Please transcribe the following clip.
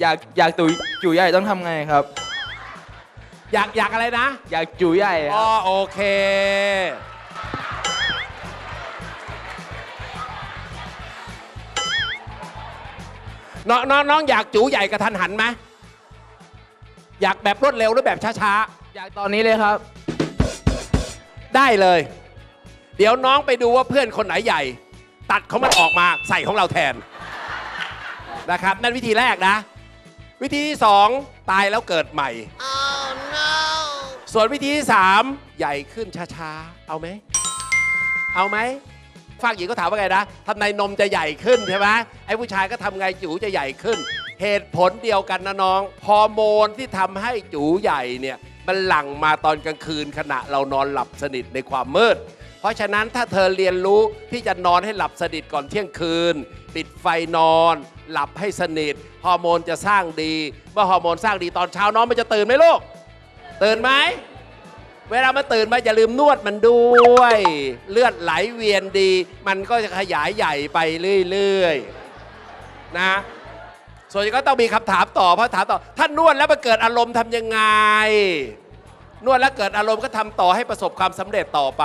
อยากอยากจุ๋ยจุ๋ยใหญ่ต้องทำไงครับ อยากอยากอะไรนะ อยากจุ๋ยใหญ่คอ๋อรับโอเค น้องน้องน้องอยากจูใหญ่กระทันหันไหมอยากแบบรวดเร็วหรือแบบช้าอยากตอนนี้เลยครับ ๆ ได้เลย เดี๋ยวน้องไปดูว่าเพื่อนคนไหนใหญ่ ตัดเขามันออกมาใส่ของเราแทนนะครับ นั่นวิธีแรกนะ วิธีที่สองตายแล้วเกิดใหม่ส่วนวิธีที่สามใหญ่ขึ้นช้าๆ เอาไหม เอาไหมฝากหญิงก็ถามว่าไงนะทำไงนมจะใหญ่ขึ้นใช่ไหมไอ้ผู้ชายก็ทำไงจูจะใหญ่ขึ้น เหตุผลเดียวกันนะน้องฮอร์โมนที่ทำให้จูใหญ่เนี่ยมันหลั่งมาตอนกลางคืนขณะเรานอนหลับสนิทในความมืด เพราะฉะนั้นถ้าเธอเรียนรู้ที่จะนอนให้หลับสนิทก่อนเที่ยงคืน ปิดไฟนอน หลับให้สนิทฮอร์โมนจะสร้างดี เมื่อฮอร์โมนสร้างดีตอนเช้าน้องมันจะตื่นไหมลูก ตื่นไหมเวลามันตื่นมาอย่าลืมนวดมันด้วย เลือดไหลเวียนดี มันก็จะขยายใหญ่ไปเรื่อยๆนะส่วนใหญ่ก็ต้องมีคำถามต่อเพราะถามต่อถ้านวดแล้วมันเกิดอารมณ์ทำยังไง นวดแล้วเกิดอารมณ์ก็ทำต่อให้ประสบความสำเร็จต่อไป